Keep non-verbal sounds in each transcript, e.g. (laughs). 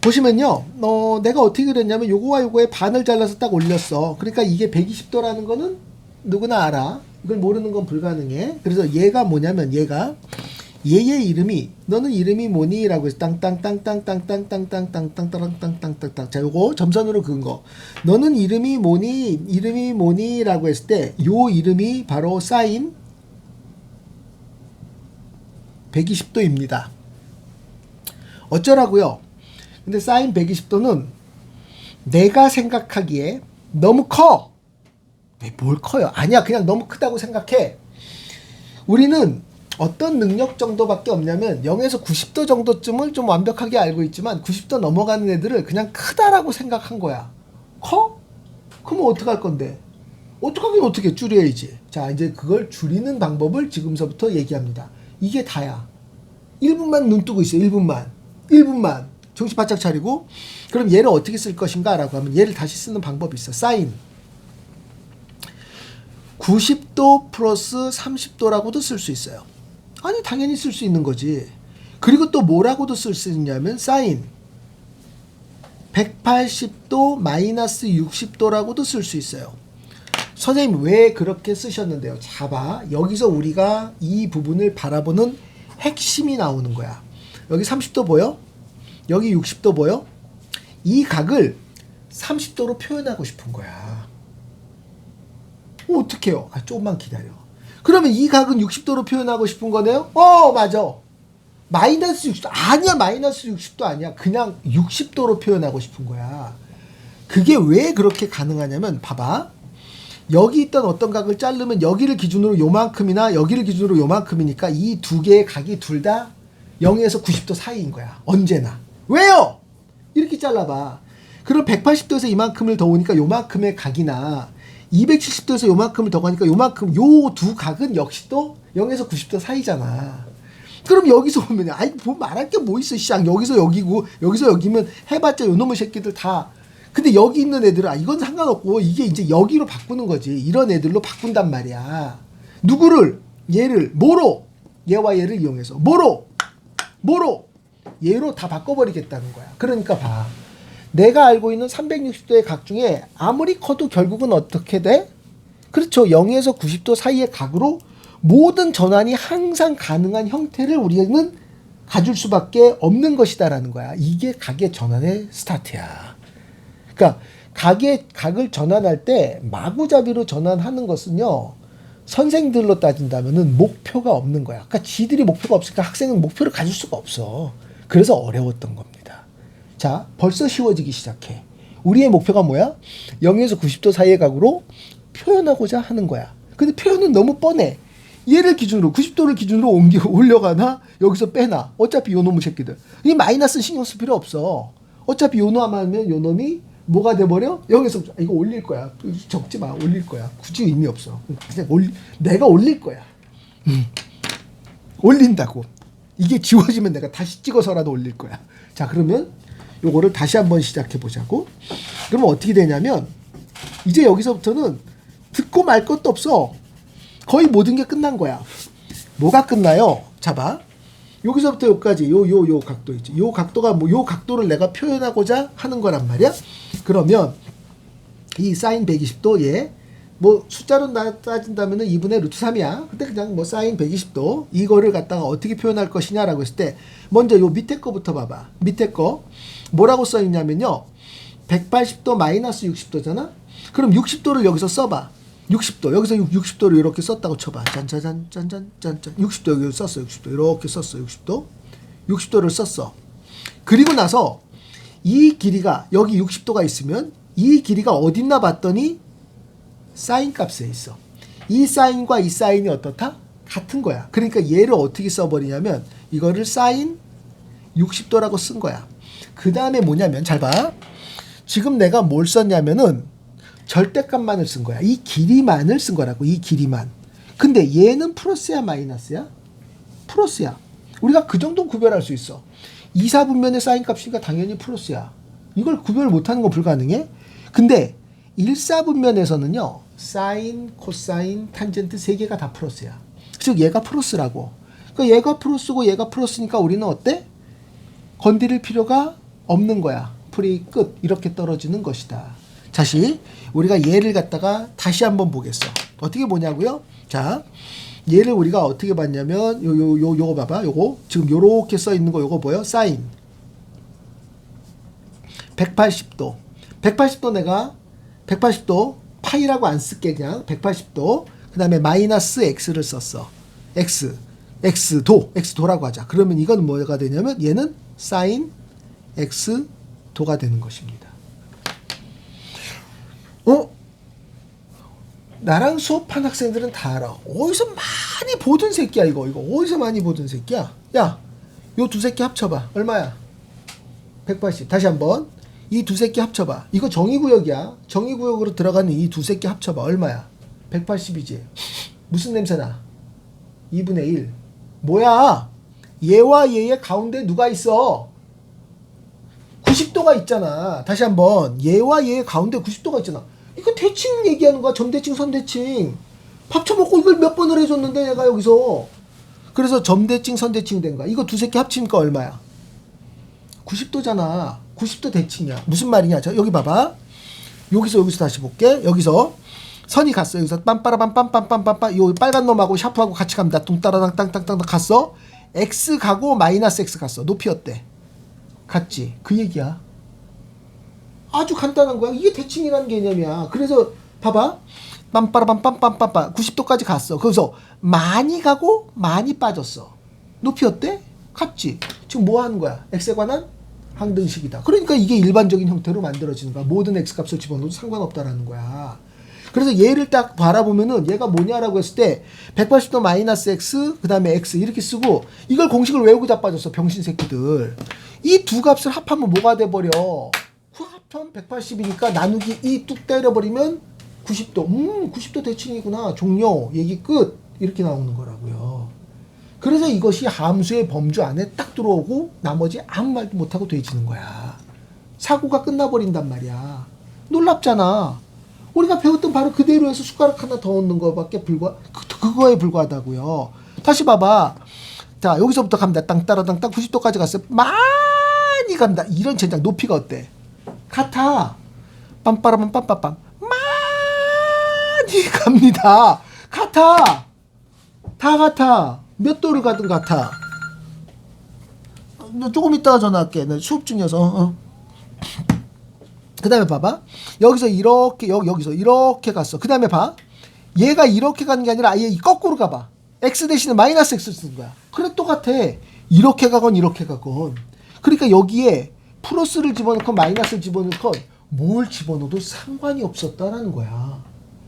보시면요, 어, 내가 어떻게 그랬냐면 요거와 요거의 반을 잘라서 딱 올렸어. 그러니까 이게 120도라는 거는 누구나 알아. 이걸 모르는 건 불가능해. 그래서 얘가 뭐냐면 얘가 얘의 이름이 너는 이름이 뭐니?라고 해서 땅땅땅땅땅땅땅땅땅땅땅땅땅땅땅 자 요거 점선으로 그은 거 너는 이름이 뭐니 이름이 뭐니?라고 했을 때 요 이름이 바로 사인 120도입니다. 어쩌라고요? 근데 사인 120도는 내가 생각하기에 너무 커. 왜뭘 커요? 아니야, 그냥 너무 크다고 생각해. 우리는 어떤 능력 정도밖에 없냐면 0에서 90도 정도쯤을 좀 완벽하게 알고 있지만 90도 넘어가는 애들을 그냥 크다라고 생각한 거야. 커? 그러면 어떡할 건데? 어떡하긴 어떻게 줄여야지. 자, 이제 그걸 줄이는 방법을 지금서부터 얘기합니다. 이게 다야. 1분만 눈 뜨고 있어. 1분만. 1분만. 정신 바짝 차리고 그럼 얘를 어떻게 쓸 것인가 라고 하면 얘를 다시 쓰는 방법이 있어. 사인. 90도 플러스 30도라고도 쓸 수 있어요. 아니 당연히 쓸 수 있는 거지. 그리고 또 뭐라고도 쓸 수 있냐면 사인 180도 마이너스 60도라고도 쓸 수 있어요. 선생님 왜 그렇게 쓰셨는데요? 자봐. 여기서 우리가 이 부분을 바라보는 핵심이 나오는 거야. 여기 30도 보여? 여기 60도 보여? 이 각을 30도로 표현하고 싶은 거야. 어, 어떡해요? 아, 조금만 기다려. 그러면 이 각은 60도로 표현하고 싶은 거네요? 어, 맞아. 마이너스 60도. 아니야, 마이너스 60도 아니야. 그냥 60도로 표현하고 싶은 거야. 그게 왜 그렇게 가능하냐면, 봐봐. 여기 있던 어떤 각을 자르면 여기를 기준으로 요만큼이나 여기를 기준으로 요만큼이니까 이 두 개의 각이 둘 다 0에서 90도 사이인 거야. 언제나. 왜요? 이렇게 잘라봐. 그럼 180도에서 이만큼을 더 오니까 요만큼의 각이나 270도에서 요만큼을 더 가니까 요만큼 요 두 각은 역시 또 0에서 90도 사이잖아. 그럼 여기서 보면 아이 뭐 말할 게 뭐 있어 시장. 여기서 여기고 여기서 여기면 해봤자 요놈의 새끼들 다. 근데 여기 있는 애들은 아 이건 상관없고 이게 이제 여기로 바꾸는 거지. 이런 애들로 바꾼단 말이야. 누구를? 얘를. 뭐로? 얘와 얘를 이용해서. 뭐로? 뭐로 얘로 다 바꿔버리겠다는 거야 그러니까 봐 내가 알고 있는 360도의 각 중에 아무리 커도 결국은 어떻게 돼? 그렇죠 0에서 90도 사이의 각으로 모든 전환이 항상 가능한 형태를 우리는 가질 수밖에 없는 것이다라는 거야 이게 각의 전환의 스타트야 그러니까 각의 각을 전환할 때 마구잡이로 전환하는 것은요. 선생들로 따진다면은 목표가 없는 거야. 그러니까 지들이 목표가 없으니까 학생은 목표를 가질 수가 없어. 그래서 어려웠던 겁니다. 자, 벌써 쉬워지기 시작해. 우리의 목표가 뭐야? 0에서 90도 사이의 각으로 표현하고자 하는 거야. 근데 표현은 너무 뻔해. 얘를 기준으로 90도를 기준으로 옮겨 올려가나 여기서 빼나 어차피 요 놈의 새끼들 이 마이너스 신경 쓸 필요 없어 어차피 요놈 하면 요 놈이 뭐가 돼버려? 여기서 이거 올릴 거야. 적지 마. 올릴 거야. 굳이 의미 없어. 그냥 올리, 내가 올릴 거야. 음. 올린다고. 이게 지워지면 내가 다시 찍어서라도 올릴 거야. 자, 그러면 요거를 다시 한번 시작해 보자고. 그러면 어떻게 되냐면 이제 여기서부터는 듣고 말 것도 없어. 거의 모든 게 끝난 거야. 뭐가 끝나요? 잡아. 여기서부터 여기까지 요 요 요 각도 있지. 요 각도가 뭐 요 각도를 내가 표현하고자 하는 거란 말이야. 그러면 이 사인 120도 얘 뭐 숫자로 나 따진다면 은 2분의 루트 3이야. 근데 그냥 뭐 사인 120도 이거를 갖다가 어떻게 표현할 것이냐라고 했을 때 먼저 요 밑에 거부터 봐봐. 밑에 거 뭐라고 써 있냐면요. 180도 마이너스 60도잖아. 그럼 60도를 여기서 써봐. 60도 여기서 60도를 이렇게 썼다고 쳐봐 짠짜잔 짠짠 짠짠 60도 여기 썼어 60도 이렇게 썼어 60도 60도를 썼어 그리고 나서 이 길이가 여기 60도가 있으면 이 길이가 어딨나 봤더니 사인 값에 있어 이 사인과 이 사인이 어떻다 같은 거야 그러니까 얘를 어떻게 써버리냐면 이거를 사인 60도라고 쓴 거야 그 다음에 뭐냐면 잘 봐 지금 내가 뭘 썼냐면은 절대값만을 쓴 거야. 이 길이만을 쓴 거라고. 이 길이만. 근데 얘는 플러스야 마이너스야? 플러스야. 우리가 그 정도 구별할 수 있어. 2, 4분면의 사인 값이니까 당연히 플러스야. 이걸 구별 못하는 거 불가능해? 근데 1, 4분면에서는요. 사인, 코사인, 탄젠트 세 개가 다 플러스야. 즉 얘가 플러스라고. 그러니까 얘가 플러스고 얘가 플러스니까 우리는 어때? 건드릴 필요가 없는 거야. 풀이 끝 이렇게 떨어지는 것이다. 다시 우리가 얘를 갖다가 다시 한번 보겠어. 어떻게 보냐고요? 자, 얘를 우리가 어떻게 봤냐면 요 요 요 요 거 봐봐. 요거 지금 요렇게 써 있는 거 요거 보여? 사인 180도. 180도 내가 180도 파이라고 안 쓸게 그냥 180도. 그 다음에 마이너스 x를 썼어. x x 도 x 도라고 하자. 그러면 이건 뭐가 되냐면 얘는 사인 x 도가 되는 것입니다. 어? 나랑 수업한 학생들은 다 알아. 어디서 많이 보던 새끼야 이거. 이거 어디서 많이 보던 새끼야? 야, 요 두 새끼 합쳐봐. 얼마야? 180. 다시 한번. 이 두 새끼 합쳐봐. 이거 정의구역이야. 정의구역으로 들어가는 이 두 새끼 합쳐봐. 얼마야? 180이지. 무슨 냄새나? 2분의 1. 뭐야? 얘와 얘의 가운데 누가 있어? 90도가 있잖아. 다시 한번. 얘와 얘의 가운데 90도가 있잖아. 이거 대칭 얘기하는 거야. 점대칭, 선대칭. 밥 처먹고 이걸 몇 번을 해줬는데 얘가 여기서. 그래서 점대칭, 선대칭 된 거야. 이거 두 새끼 합치니까 얼마야? 90도잖아. 90도 대칭이야. 무슨 말이냐? 자, 여기 봐봐. 여기서 여기서 다시 볼게. 여기서 선이 갔어. 여기서 빰빠라밤 빰빰빰빰빰 요 빨간 놈하고 샤프하고 같이 갑니다. 뚱따라당 땅땅땅 갔어. x 가고 마이너스 x 갔어. 높이 어때? 같지. 그 얘기야. 아주 간단한 거야. 이게 대칭이라는 개념이야. 그래서 봐봐. 빰빠라밤 빰빰빰빰 90도까지 갔어. 그래서 많이 가고 많이 빠졌어. 높이 어때? 같지. 지금 뭐 하는 거야? x에 관한 항등식이다. 그러니까 이게 일반적인 형태로 만들어지는 거야. 모든 x 값을 집어넣어도 상관없다라는 거야. 그래서 얘를 딱 바라보면은 얘가 뭐냐라고 했을 때 180도 마이너스 x 그 다음에 x 이렇게 쓰고 이걸 공식을 외우고 자빠졌어 병신 새끼들. 이 두 값을 합하면 뭐가 돼 버려? 그 합하면 180이니까 나누기 2 뚝 때려버리면 90도. 음 90도 대칭이구나. 종료. 얘기 끝. 이렇게 나오는 거라고요 그래서 이것이 함수의 범주 안에 딱 들어오고 나머지 아무 말도 못하고 돼지는 거야 사고가 끝나버린단 말이야 놀랍잖아 우리가 배웠던 바로 그대로 해서 숟가락 하나 더 얻는 거밖에 불과 그, 그거에 불과하다고요. 다시 봐봐. 자 여기서부터 갑니다. 땅 따라 땅 땅 90도까지 갔어요. 많이 간다. 이런 젠장 높이가 어때? 같아. 빰빠라밤 빰빰빰 많이 갑니다. 같아. 다 같아. 몇 도를 가든 같아. 너 조금 이따가 전화할게. 나 수업 중이어서. 어, 어. 그 다음에 봐봐. 여기서 이렇게, 여기, 여기서 이렇게 갔어. 그 다음에 봐. 얘가 이렇게 가는 게 아니라 아예 이 거꾸로 가봐. x 대신에 마이너스 x 쓰는 거야. 그래, 똑같아. 이렇게 가건 이렇게 가건. 그러니까 여기에 플러스를 집어넣건 마이너스를 집어넣건 뭘 집어넣어도 상관이 없었다라는 거야.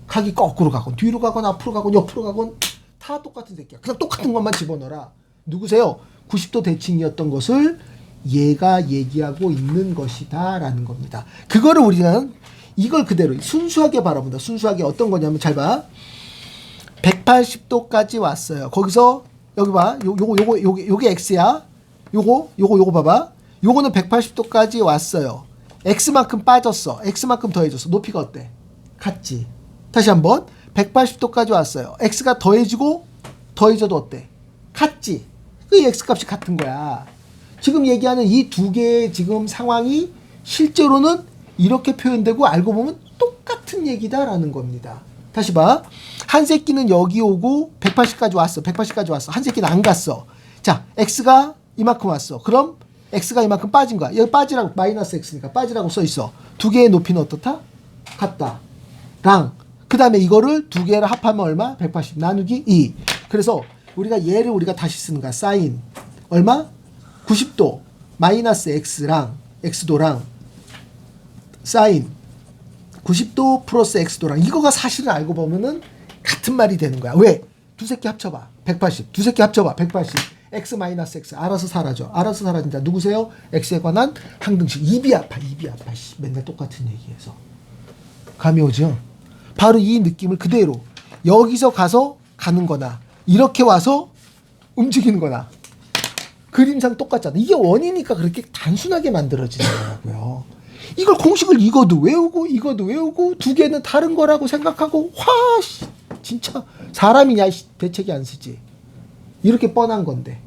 각이 거꾸로 가건 뒤로 가건 앞으로 가건 옆으로 가건 다 똑같은 새끼야. 그냥 똑같은 것만 집어넣어라. 누구세요? 90도 대칭이었던 것을 얘가 얘기하고 있는 것이다라는 겁니다. 그거를 우리는 이걸 그대로 순수하게 바라본다. 순수하게 어떤 거냐면 잘 봐. 180도까지 왔어요. 거기서 여기 봐. 요 요거 요거 요게 요게 x야. 요거 요거 요거 봐봐. 요거는 180도까지 왔어요. x만큼 빠졌어. x만큼 더해졌어. 높이가 어때? 같지. 다시 한번 180도까지 왔어요. x가 더해지고 더해져도 어때? 같지. 그 x 값이 같은 거야. 지금 얘기하는 이 두 개의 지금 상황이 실제로는 이렇게 표현되고 알고 보면 똑같은 얘기다라는 겁니다. 다시 봐. 한 새끼는 여기 오고 180까지 왔어. 180까지 왔어. 한 새끼는 안 갔어. 자, x가 이만큼 왔어. 그럼 x가 이만큼 빠진 거야. 여기 빠지라고 마이너스 x니까 빠지라고 써 있어. 두 개의 높이는 어떻다? 같다. 랑. 그 다음에 이거를 두 개를 합하면 얼마? 180 나누기 2. 그래서 우리가 얘를 우리가 다시 쓰는 거야. 사인 얼마? 90도 마이너스 x랑 x도랑 사인 90도 플러스 x도랑 이거가 사실은 알고 보면은 같은 말이 되는 거야. 왜? 두 새끼 합쳐봐. 180. 두 새끼 합쳐봐. 180. x 마이너스 x 알아서 사라져. 알아서 사라진다. 누구세요? x에 관한 항등식. 입이 아파. 입이 아파. 씨, 맨날 똑같은 얘기해서. 감이 오죠? 바로 이 느낌을 그대로 여기서 가서 가는 거나 이렇게 와서 움직이는 거나 그림상 똑같잖아. 이게 원이니까 그렇게 단순하게 만들어지더라고요. 이걸 공식을 이거도 외우고 이거도 외우고 두 개는 다른 거라고 생각하고 화 씨, 진짜 사람이냐 씨, 대책이 안 쓰지. 이렇게 뻔한 건데.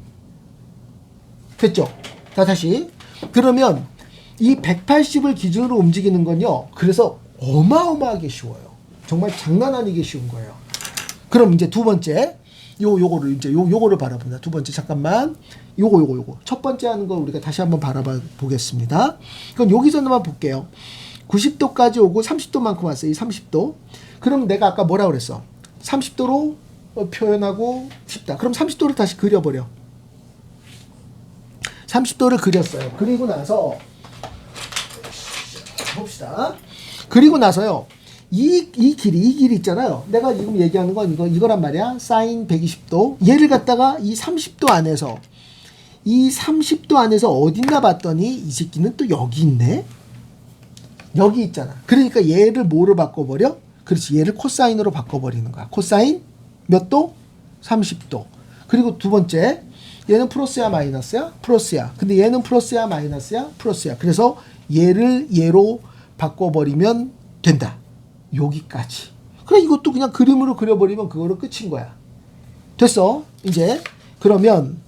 됐죠? 자 다시 그러면 이 180을 기준으로 움직이는 건요. 그래서 어마어마하게 쉬워요. 정말 장난 아니게 쉬운 거예요. 그럼 이제 두 번째 요 요거를 이제 요 요거를 바라봅니다. 두 번째 잠깐만 요거 요거 요거 첫 번째 하는 거 우리가 다시 한번 바라봐 보겠습니다. 그럼 여기서만 볼게요. 90도까지 오고 30도만큼 왔어요. 이 30도. 그럼 내가 아까 뭐라 그랬어? 30도로 어, 표현하고 싶다. 그럼 30도를 다시 그려버려. 30도를 그렸어요. 그리고 나서 봅시다. 그리고 나서요. 이, 이 길이, 이 길이 있잖아요. 내가 지금 얘기하는 건 이거, 이거란 말이야. 사인 120도. 얘를 갖다가 이 30도 안에서, 이 30도 안에서 어딘가 봤더니 이 새끼는 또 여기 있네? 여기 있잖아. 그러니까 얘를 뭐로 바꿔버려? 그렇지. 얘를 코사인으로 바꿔버리는 거야. 코사인 몇 도? 30도. 그리고 두 번째, 얘는 플러스야 마이너스야? 플러스야. 근데 얘는 플러스야 마이너스야? 플러스야. 그래서 얘를 얘로 바꿔버리면 된다. 여기까지. 그래 이것도 그냥 그림으로 그려버리면 그거로 끝인 거야. 됐어. 이제 그러면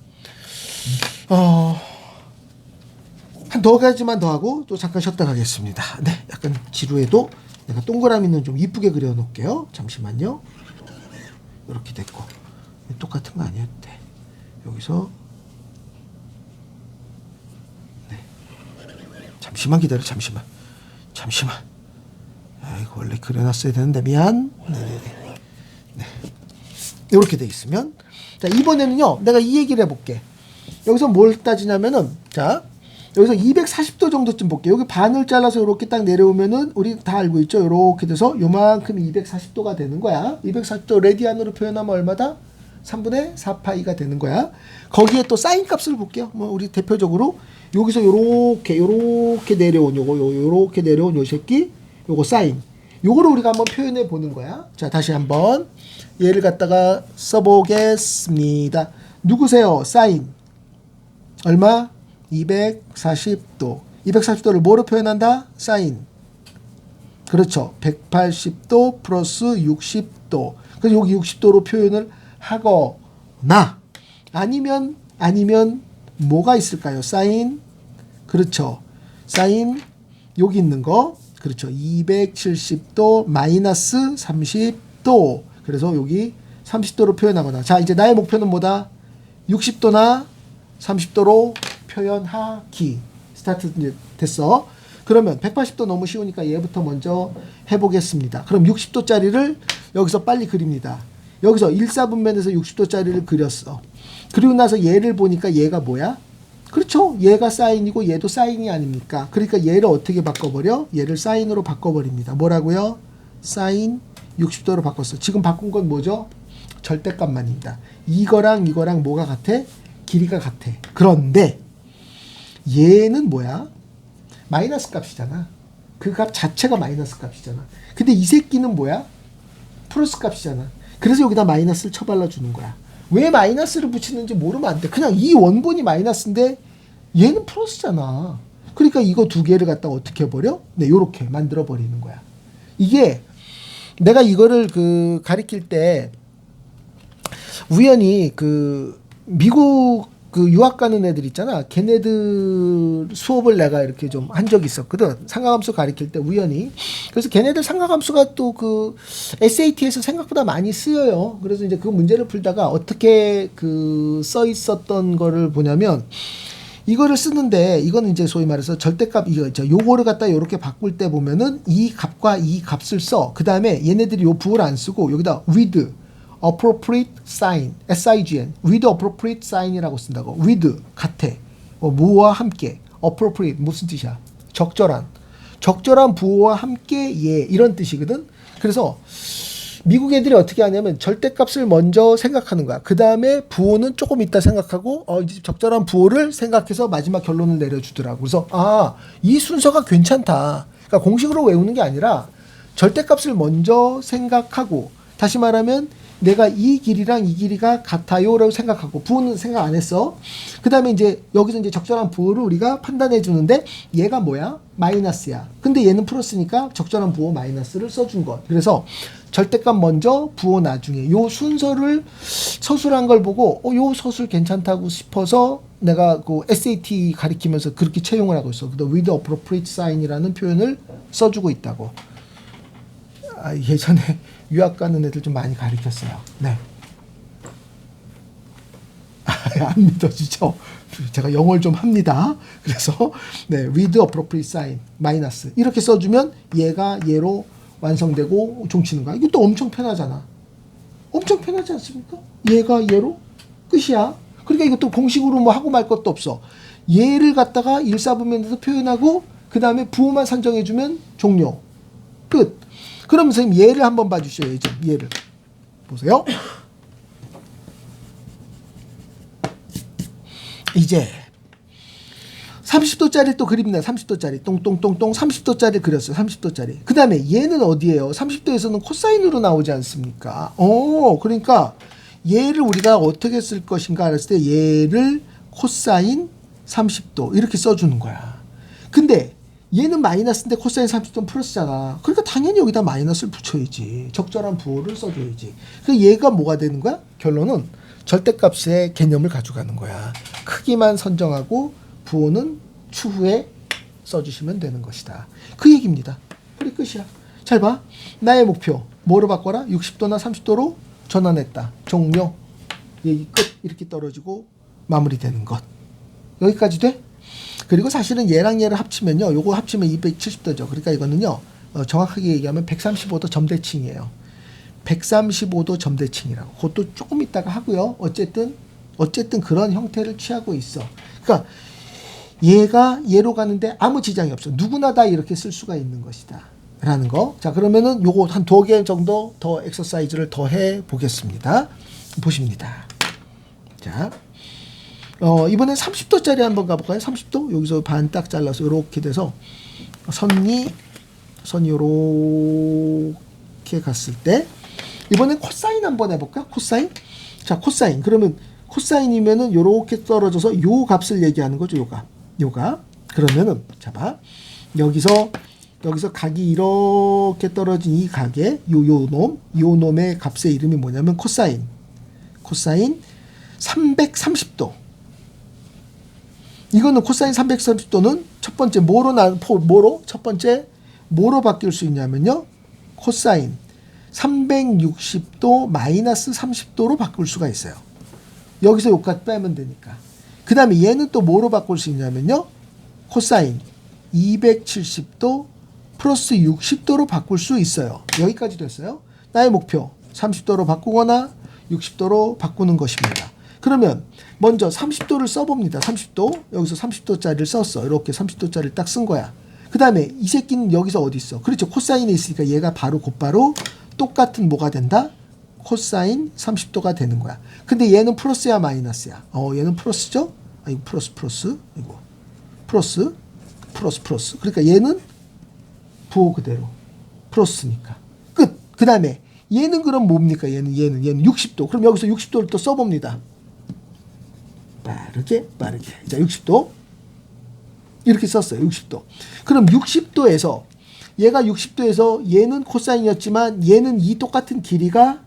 어. 한 두 가지만 더 하고 또 잠깐 쉬었다 가겠습니다. 네, 약간 지루해도 내가 동그라미는 좀 이쁘게 그려 놓을게요. 잠시만요. 이렇게 됐고 똑같은 거 아니었대. 네. 여기서 네. 잠시만 기다려. 잠시만. 잠시만. 아, 이거 원래 그려놨어야 되는데 미안. 네. 이렇게 돼 있으면 자 이번에는요 내가 이 얘기를 해볼게. 여기서 뭘 따지냐면은 자 여기서 240도 정도쯤 볼게요. 여기 반을 잘라서 이렇게 딱 내려오면은 우리 다 알고 있죠. 이렇게 돼서 요만큼 240도가 되는 거야. 240도 레디안으로 표현하면 얼마다? 3분의 4파이가 되는 거야. 거기에 또 사인 값을 볼게요. 뭐 우리 대표적으로 여기서 요렇게 요렇게 내려온 요거 요 요렇게 내려온 요 새끼 요거 사인. 요거를 우리가 한번 표현해 보는 거야. 자, 다시 한번 얘를 갖다가 써 보겠습니다. 누구세요? 사인. 얼마? 240도. 240도를 뭐로 표현한다? 사인. 그렇죠. 180도 플러스 60도. 그래서 여기 60도로 표현을 하거나 아니면 아니면 뭐가 있을까요? 사인. 그렇죠. 사인 여기 있는 거. 그렇죠. 270도 마이너스 30도. 그래서 여기 30도로 표현하거나. 자, 이제 나의 목표는 뭐다? 60도나 30도로 표현하기. 스타트 됐어. 그러면 180도 너무 쉬우니까 얘부터 먼저 해보겠습니다. 그럼 60도짜리를 여기서 빨리 그립니다. 여기서 1사분면에서 60도짜리를 그렸어. 그리고 나서 얘를 보니까 얘가 뭐야? 그렇죠. 얘가 사인이고 얘도 사인이 아닙니까? 그러니까 얘를 어떻게 바꿔버려? 얘를 사인으로 바꿔버립니다. 뭐라고요? 사인 60도로 바꿨어. 지금 바꾼 건 뭐죠? 절대값만입니다. 이거랑 이거랑 뭐가 같아? 길이가 같아. 그런데 얘는 뭐야? 마이너스 값이잖아. 그 값 자체가 마이너스 값이잖아. 근데 이 새끼는 뭐야? 플러스 값이잖아. 그래서 여기다 마이너스를 쳐발라 주는 거야. 왜 마이너스를 붙이는지 모르면 안 돼. 그냥 이 원본이 마이너스인데 얘는 플러스잖아. 그러니까 이거 두 개를 갖다 어떻게 해버려? 네, 요렇게 만들어 버리는 거야. 이게 내가 이거를 그 가리킬 때 우연히 그 미국 그 유학 가는 애들 있잖아. 걔네들 수업을 내가 이렇게 좀 한 적이 있었거든. 상가함수 가리킬 때 우연히. 그래서 걔네들 상가함수가 또 그 SAT에서 생각보다 많이 쓰여요. 그래서 이제 그 문제를 풀다가 어떻게 그 써 있었던 거를 보냐면 이거를 쓰는데 이거는 이제 소위 말해서 절대값 이거 있죠. 요거를 갖다 요렇게 바꿀 때 보면은 이 값과 이 값을 써. 그다음에 얘네들이 요 부호를 안 쓰고 여기다 with appropriate sign, sign, with appropriate sign이라고 쓴다고. with 같아. 어, 뭐와 함께. appropriate 무슨 뜻이야? 적절한. 적절한 부호와 함께 예 이런 뜻이거든. 그래서 미국 애들이 어떻게 하냐면 절대값을 먼저 생각하는 거야. 그 다음에 부호는 조금 있다 생각하고 어 이제 적절한 부호를 생각해서 마지막 결론을 내려주더라고. 그래서 아 이 순서가 괜찮다. 그러니까 공식으로 외우는 게 아니라 절대값을 먼저 생각하고 다시 말하면 내가 이 길이랑 이 길이가 같아요라고 생각하고 부호는 생각 안 했어. 그 다음에 이제 여기서 이제 적절한 부호를 우리가 판단해 주는데 얘가 뭐야? 마이너스야. 근데 얘는 플러스니까 적절한 부호 마이너스를 써준 것. 그래서 절대값 먼저 부호 나중에 요 순서를 서술한 걸 보고 어, 요 서술 괜찮다고 싶어서 내가 그 SAT 가리키면서 그렇게 채용을 하고 있어. 그다 with appropriate sign이라는 표현을 써주고 있다고. 아, 예전에 (laughs) 유학 가는 애들 좀 많이 가리켰어요. 네. 안 믿어지죠? 제가 영어를 좀 합니다. 그래서 네, with appropriate sign 마이너스 이렇게 써주면 얘가 얘로 완성되고 종치는 거야. 이것도 엄청 편하잖아. 엄청 편하지 않습니까? 얘가 얘로 끝이야. 그러니까 이것도 공식으로 뭐 하고 말 것도 없어. 얘를 갖다가 일사분면에서 표현하고 그 다음에 부호만 산정해주면 종료. 끝. 그럼 선생님 얘를 한번 봐주셔요. 이제 얘를 보세요. 이제 30도짜리 또 그립니다. 30도짜리 똥똥똥똥 30도짜리 그렸어요. 30도짜리. 그 다음에 얘는 어디예요? 30도에서는 코사인으로 나오지 않습니까? 어, 그러니까 얘를 우리가 어떻게 쓸 것인가 알았을 때 얘를 코사인 30도 이렇게 써주는 거야. 근데 얘는 마이너스인데 코사인 30도는 플러스잖아. 그러니까 당연히 여기다 마이너스를 붙여야지. 적절한 부호를 써줘야지. 그 얘가 뭐가 되는 거야? 결론은 절대값의 개념을 가져가는 거야. 크기만 선정하고 부호는 추후에 써주시면 되는 것이다. 그 얘기입니다. 그래 끝이야. 잘 봐. 나의 목표 뭐로 바꿔라? 60도나 30도로 전환했다. 종료. 얘기 끝. 이렇게 떨어지고 마무리되는 것. 여기까지 돼? 그리고 사실은 얘랑 얘를 합치면요. 요거 합치면 270도죠. 그러니까 이거는요. 어, 정확하게 얘기하면 135도 점대칭이에요. 135도 점대칭이라고. 그것도 조금 있다가 하고요. 어쨌든 어쨌든 그런 형태를 취하고 있어. 그러니까 얘가 얘로 가는데 아무 지장이 없어. 누구나 다 이렇게 쓸 수가 있는 것이다. 라는 거. 자, 그러면은 요거 한 두 개 정도 더 엑서사이즈를 더 해 보겠습니다. 보십니다. 자. 어, 이번엔 30도짜리 한번 가볼까요? 30도? 여기서 반 딱 잘라서 이렇게 돼서 선이, 선이 요렇게 갔을 때 이번엔 코사인 한번 해볼까? 코사인? 자, 코사인. 그러면 코사인이면은 요렇게 떨어져서 요 값을 얘기하는 거죠, 요 값. 요 값. 그러면은, 자 봐. 여기서, 여기서 각이 이렇게 떨어진 이 각의 요, 요 놈, 요 놈의 값의 이름이 뭐냐면 코사인. 코사인 330도. 이거는 코사인 330도는 첫 번째 뭐로 나 뭐로 첫 번째 뭐로 바뀔 수 있냐면요. 코사인 360도 마이너스 30도로 바꿀 수가 있어요. 여기서 요까지 빼면 되니까. 그 다음에 얘는 또 뭐로 바꿀 수 있냐면요. 코사인 270도 플러스 60도로 바꿀 수 있어요. 여기까지 됐어요. 나의 목표 30도로 바꾸거나 60도로 바꾸는 것입니다. 그러면 먼저 30도를 써봅니다. 30도 여기서 30도짜리를 썼어. 이렇게 30도짜리를 딱 쓴 거야. 그 다음에 이 새끼는 여기서 어디 있어? 그렇죠. 코사인에 있으니까 얘가 바로 곧바로 똑같은 뭐가 된다? 코사인 30도가 되는 거야. 근데 얘는 플러스야 마이너스야? 어 얘는 플러스죠? 아 이거 플러스 플러스 이거 플러스 플러스 플러스. 그러니까 얘는 부호 그대로 플러스니까 끝. 그 다음에 얘는 그럼 뭡니까? 얘는 얘는 얘는 60도. 그럼 여기서 60도를 또 써봅니다. 빠르게 빠르게. 자 60도. 이렇게 썼어요 60도. 그럼 60도에서 얘가 60도에서 얘는 코사인이었지만 얘는 이 똑같은 길이가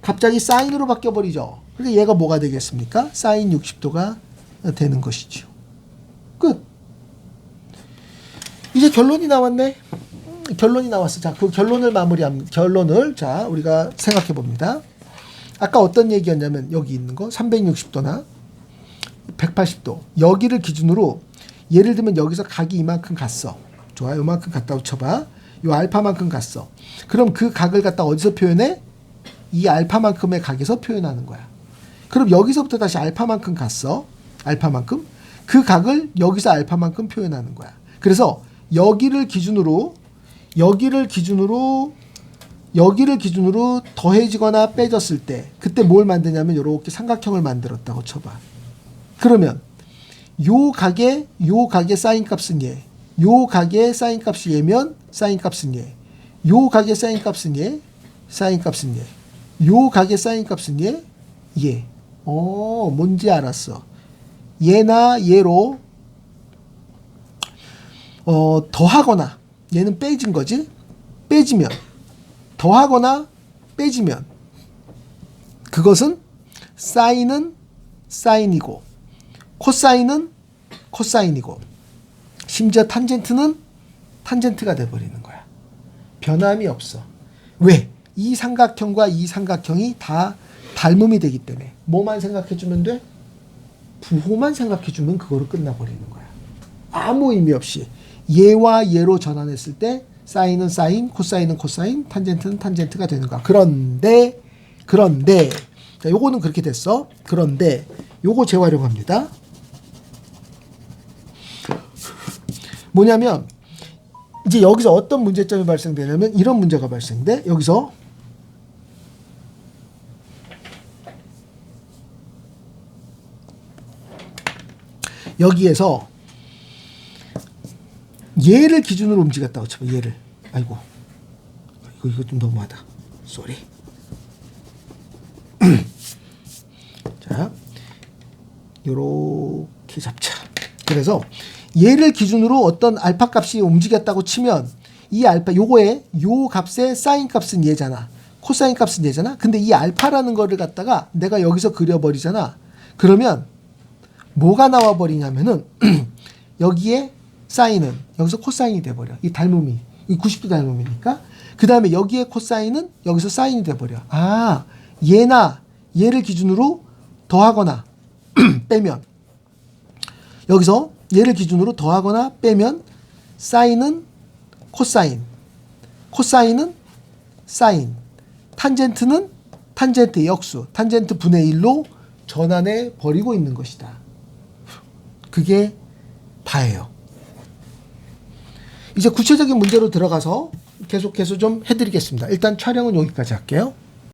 갑자기 사인으로 바뀌어 버리죠. 그러니까 얘가 뭐가 되겠습니까? 사인 60도가 되는 것이죠. 끝. 이제 결론이 나왔네. 음, 결론이 나왔어. 자그 결론을 마무리합니다 결론을 자 우리가 생각해 봅니다. 아까 어떤 얘기였냐면 여기 있는 거 360도나 180도. 여기를 기준으로 예를 들면 여기서 각이 이만큼 갔어. 좋아 요만큼 갔다고 쳐봐. 요 알파만큼 갔어. 그럼 그 각을 갖다 어디서 표현해? 이 알파만큼의 각에서 표현하는 거야. 그럼 여기서부터 다시 알파만큼 갔어. 알파만큼. 그 각을 여기서 알파만큼 표현하는 거야. 그래서 여기를 기준으로 여기를 기준으로 여기를 기준으로 더해지거나 빼졌을 때 그때 뭘 만드냐면 이렇게 삼각형을 만들었다고 쳐봐 그러면 요 각의 요 각의 사인 값은 얘, 요 각의 사인 값이 얘면 사인 값은 얘, 요 각의 사인 값은 얘, 사인 값은 얘, 요 각의 사인 값은 얘, 얘. 어, 뭔지 알았어. 얘나 얘로 어, 더하거나 얘는 빼진 거지. 빼지면 더하거나 빼지면 그것은 사인은 사인이고 코사인은 코사인이고 심지어 탄젠트는 탄젠트가 돼버리는 거야. 변함이 없어. 왜? 이 삼각형과 이 삼각형이 다 닮음이 되기 때문에 뭐만 생각해주면 돼? 부호만 생각해주면 그거로 끝나버리는 거야. 아무 의미 없이 얘와 얘로 전환했을 때 사인은 사인, 코사인은 코사인, 탄젠트는 탄젠트가 되는 거야. 그런데 그런데 자, 요거는 그렇게 됐어. 그런데 요거 재활용합니다. 뭐냐면 이제 여기서 어떤 문제점이 발생되냐면 이런 문제가 발생돼. 여기서 여기에서 얘를 기준으로 움직였다고 쳐봐. 얘를. 아이고. 이거 이거 좀 너무하다. 쏘리. (clears throat) 자. 요렇게 잡자. 그래서 얘를 기준으로 어떤 알파 값이 움직였다고 치면 이 알파 요거에 요 값의 사인 값은 얘잖아. 코사인 값은 얘잖아. 근데 이 알파라는 거를 갖다가 내가 여기서 그려 버리잖아. 그러면 뭐가 나와 버리냐면은 (clears throat) 여기에 사인은 여기서 코사인이 돼 버려. 이 닮음이 이 90도 닮음이니까. 그 다음에 여기에 코사인은 여기서 사인이 돼 버려. 아, 얘나 얘를 기준으로 더하거나 (clears throat) 빼면 여기서 얘를 기준으로 더하거나 빼면 사인은 코사인, 코사인은 사인, 탄젠트는 탄젠트 역수, 탄젠트 분의 1로 전환해 버리고 있는 것이다. 그게 다예요. 이제 구체적인 문제로 들어가서 계속해서 좀 해드리겠습니다. 일단 촬영은 여기까지 할게요.